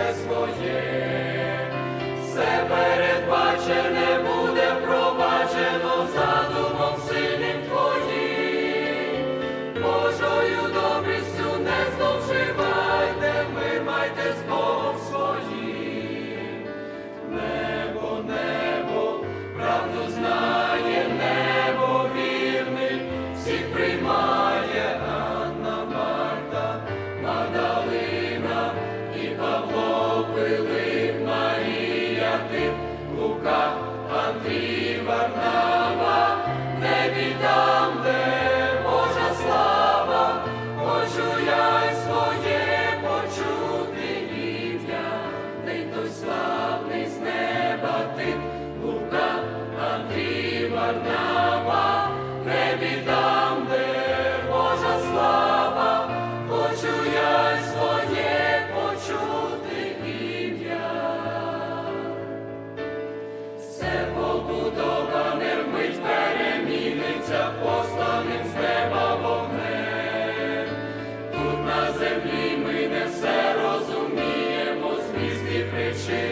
все своє, все передбачене. Лука, Андрій Варнава, небі там, де Божа слава, хочу я своє почути ім'я, Ти той славний з неба ти, Лука, Андрій Варнава. Richie.